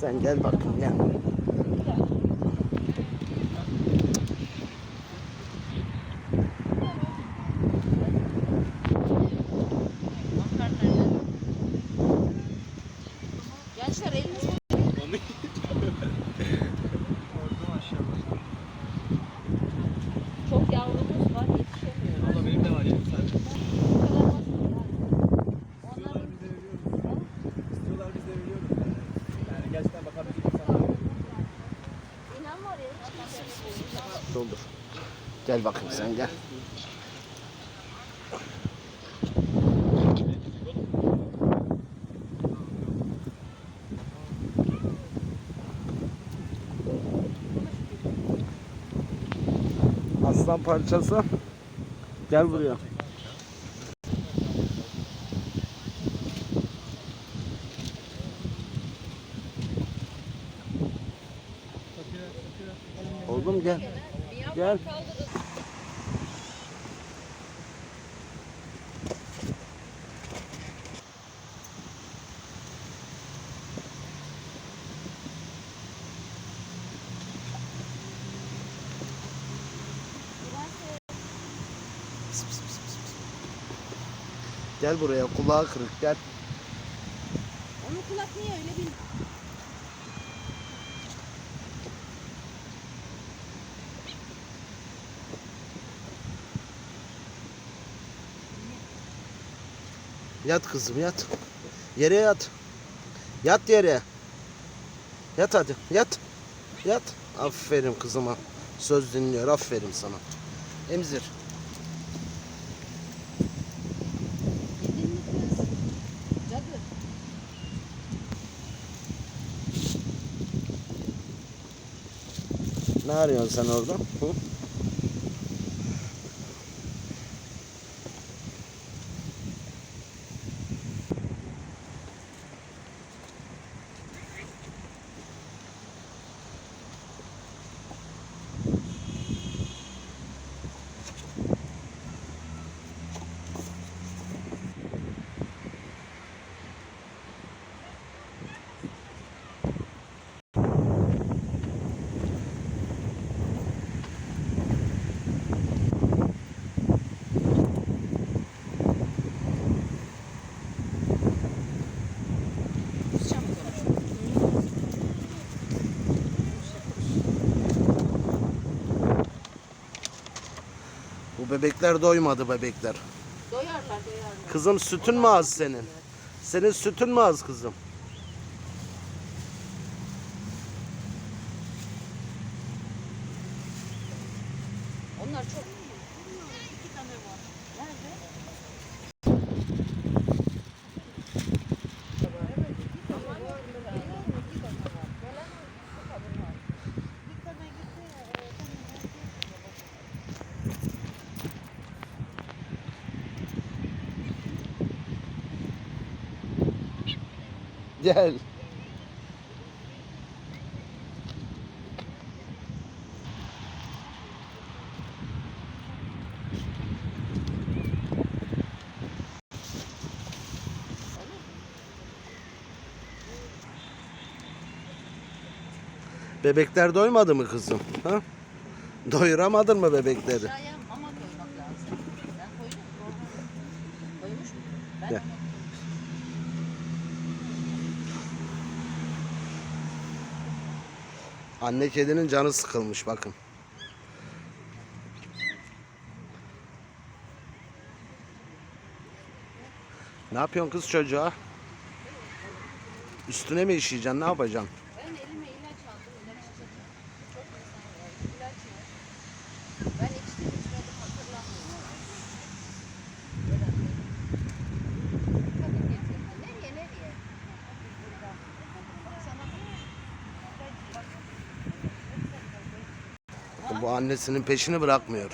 三点到天亮 Doldur. Gel bakayım sen gel. Aslan parçası. Gel buraya. Oğlum gel. Gel. Gel buraya kulağı kırık gel. Onun kulak niye öyle bil. Yat kızım yat. Yere yat. Yat yere. Yat hadi yat. Yat. Aferin kızıma. Söz dinliyor aferin sana. Emzir. Ne arıyorsun sen orada? Hı? Bu bebekler doymadı bebekler. Doyarlar doyarlar. Kızım sütün mü az senin? Senin sütün mü az kızım? Onlar çok Gel. Bebekler doymadı mı kızım? Ha? Doyuramadın mı bebekleri? Anne kedinin canı sıkılmış bakın. Ne yapıyorsun kız çocuğa? Üstüne mi işeyeceksin? Ne yapacaksın? Bu annesinin peşini bırakmıyor.